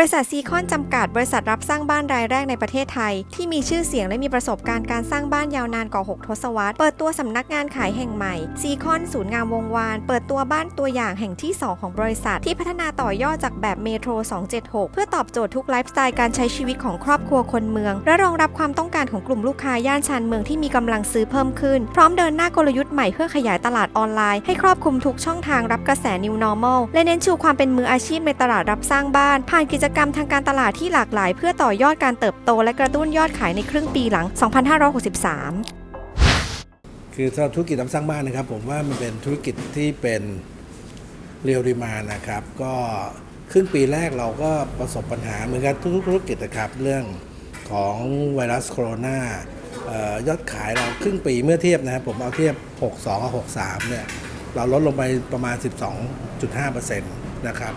บริษัทซีคอนจำกัด บริษัทรับสร้างบ้านรายแรกในประเทศไทย ที่มีชื่อเสียงและมีประสบการณ์การสร้างบ้านยาวนานกว่า 6 ทศวรรษ เปิดตัวสำนักงานขายแห่งใหม่ซีคอนศูนย์งามวงวาน เปิดตัวบ้านตัวอย่างแห่งที่ 2 ของบริษัท ที่พัฒนาต่อยอดจากแบบเมโทร 276 เพื่อตอบโจทย์ทุกไลฟ์สไตล์การใช้ชีวิตของครอบครัวคนเมือง และรองรับความต้องการของกลุ่มลูกค้าย่านชานเมืองที่มีกำลังซื้อเพิ่มขึ้น พร้อมเดินหน้ากลยุทธ์ใหม่เพื่อขยายตลาดออนไลน์ให้ครอบคลุมทุกช่องทางรับกระแส New Normal และเน้นชูความเป็นมืออาชีพในตลาดรับสร้างบ้านผ่านกิจกรรมทางการตลาดที่หลากหลาย เพื่อต่อยอดการเติบโต และกระตุ้นยอดขายในครึ่งปีหลัง 2563 คือสำหรับธุรกิจรับสร้างบ้านนะครับ ผมว่ามันเป็นธุรกิจที่เป็นเรียวริมานะครับ ก็ครึ่งปีแรกเราก็ประสบปัญหาเหมือนกันทุกธุรกิจนะครับเรื่องของไวรัสโคโรนาออยอดขายเราครึ่งปีเมื่อเทียบนะครับผมเอาเทียบ 62 กับ 63 เนี่ย เราลดลงไปประมาณ 12.5%นะครับ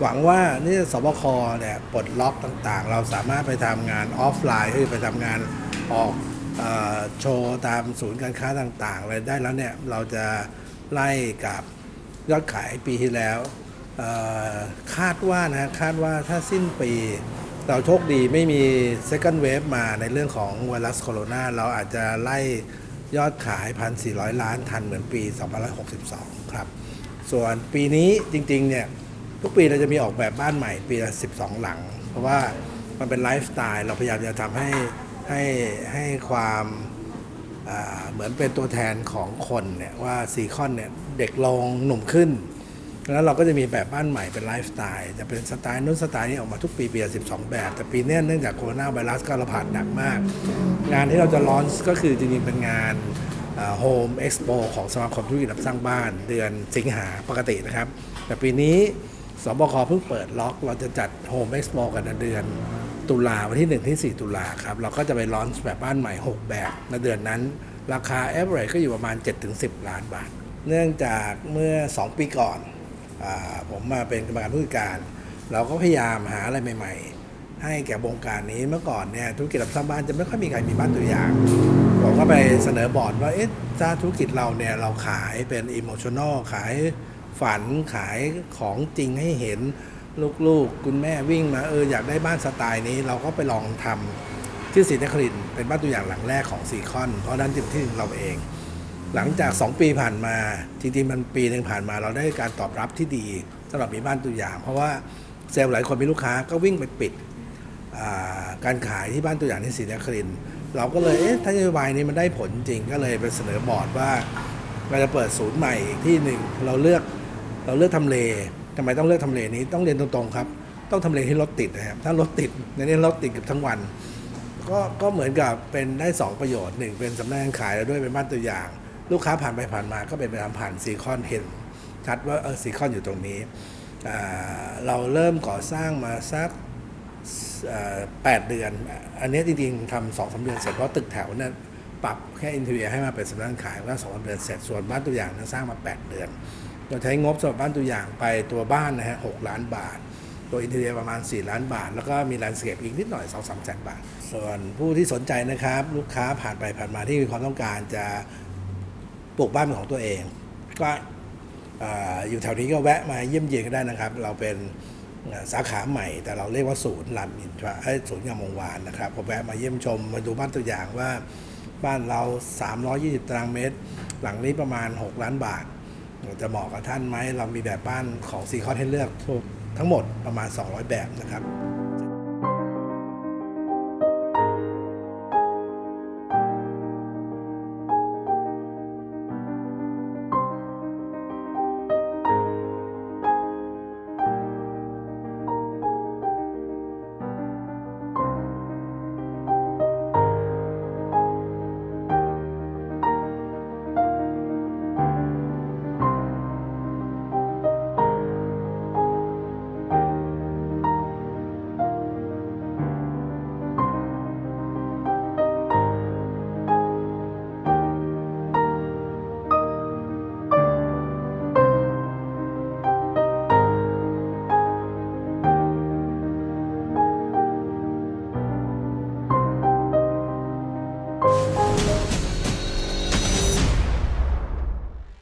หวังว่านี่สบคเนี่ยปลดล็อกต่างๆ เราสามารถไปทำงานออฟไลน์คือไปทำงานออกโชว์ตามศูนย์การค้าต่างๆอะไรได้แล้วเนี่ย เราจะไล่กับยอดขายปีที่แล้วคาดว่านะคาดว่าถ้าสิ้นปี เราโชคดีไม่มี second wave มาในเรื่องของไวรัสโคโรนาเราอาจจะไล่ยอดขาย 1,400 ล้านทันเหมือนปี 2562 ครับ ส่วนปีนี้จริง ๆ เนี่ย ทุกปีเราจะมีออกแบบบ้านใหม่ปีละ12 หลัง เพราะว่ามันเป็นไลฟ์สไตล์เราพยายามจะทำให้ให้ให้ความเหมือนเป็นตัวแทนของคนเนี่ยว่าซีคอนเนี่ยเด็กลงหนุ่มขึ้น แล้วเราก็จะมีแบบบ้านใหม่เป็นไลฟ์สไตล์จะเป็นสไตล์นู้นสไตล์นี้ออกมาทุกปีปีละ12แบบ แต่ปีนี้เนื่องจากโคโรนาไวรัสก็ระบาดหนักมาก งานที่เราจะลอนก็คือจริงๆเป็นงานโฮมเอ็กซ์โปของสมาคมธุรกิจรับสร้างบ้านเดือนสิงหาปกตินะครับ แต่ปีนี้ สบคเพิ่งเปิดล็อก เราจะจัดโฮมเอ็กซ์โปกันในเดือนตุลาวันที่ 1 ที่ 4 ตุลาครับ เราก็จะไปลอนแบบบ้านใหม่ 6 แบบในเดือนนั้น ราคา average ก็อยู่ประมาณ 7-10 ล้านบาท เนื่องจากเมื่อ 2 ปีก่อนอผมมาเป็นกรรมการผู้จัดการ เราก็พยายามหาอะไรใหม่ ๆ ให้แก่วงการนี้เมื่อก่อนเนี่ยธุรกิจรับสร้างบ้านจะไม่ค่อยมีใครมีบ้านตัวอย่างผมก็ไปเสนอบอร์ดว่าเอ๊ะถ้าธุรกิจเราเนี่ยเราขายเป็นอิโมชั่น a ลขาย ฝันขายของจริงให้เห็นลูกๆ คุณแม่วิ่งมาเอออยากได้บ้านสไตล์นี้ เราก็ไปลองทำที่ศรีนครินเป็นบ้านตัวอย่างหลังแรกของซีคอน เพราะนั้นที่ที่เราเอง หลังจาก 2 ปีผ่านมาจริงๆมันปีหนึ่งผ่านมาเราได้การตอบรับที่ดีสำหรับมีบ้านตัวอย่าง เพราะว่าเซลล์หลายคนมีลูกค้าก็วิ่งไปปิดาการขายที่บ้านตัวอย่างที่ศรีนครินเราก็เลยเอ๊ะถ้านโยบายนี้มันได้ผลจริงก็เลยไปเสนอบอร์ดว่าเราจะเปิดศูนย์ใหม่อีกที่หนึ่งเราเลือก เราเลือกทำเลทำไมต้องเลือกทำเลนี้ต้องเรียนตรงๆครับ ต้องทำเลที่รถติดนะครับ ถ้ารถติดในนี้รถติดเกับทั้งวัน ก็ก็เหมือนกับเป็นได้ 2 ประโยชน์หนึ่งเป็นสำนักงานขายแล้วด้วยเป็นบ้านตัวอย่าง ลูกค้าผ่านไปผ่านมาก็เป็นไปตามผ่านซีคอนเห็นชัดว่าเออซีคอนอยู่ตรงนี้เราเริ่มก่อสร้างมาสักแปดเดือน อันนี้จริงๆทำสองสามเดือนเสร็จเพราะตึกแถวนี่ยปรับแค่อินเทอร์เนียให้มาเป็นสำนักงานขายว่าสองสามเดือนเสร็จส่วนบ้านตัวอย่างเนี่ยสร้างมา 8 เดือน เราใช้งบสำหรับบ้านตัวอย่างไปตัวบ้านนะฮะหกล้านบาท ตัวอินเทอร์เนียประมาณ 4 ล้านบาท แล้วก็มีแลนด์สเคปอีกนิดหน่อย2 3แสนบาท ส่วนผู้ที่สนใจนะครับ ลูกค้าผ่านไปผ่านมาที่มีความต้องการจะปลูกบ้านเป็นของตัวเอง ก็อ่าอยู่แถวนี้ก็แวะมาเยี่ยมเยียนก็ได้นะครับ เราเป็นสาขาใหม่ แต่เราเรียกว่าศูนย์รามอินทราศูนย์งามวงวานนะครับผมแวะมาเยี่ยมชมมาดูบ้านตัวอย่างว่าบ้านเรา 320 ตารางเมตร หลังนี้ประมาณ 6 ล้านบาท จะเหมาะกับท่านไหมเรามีแบบบ้านของซีคอนให้เลือกทั้งหมดประมาณ 200 แบบนะครับ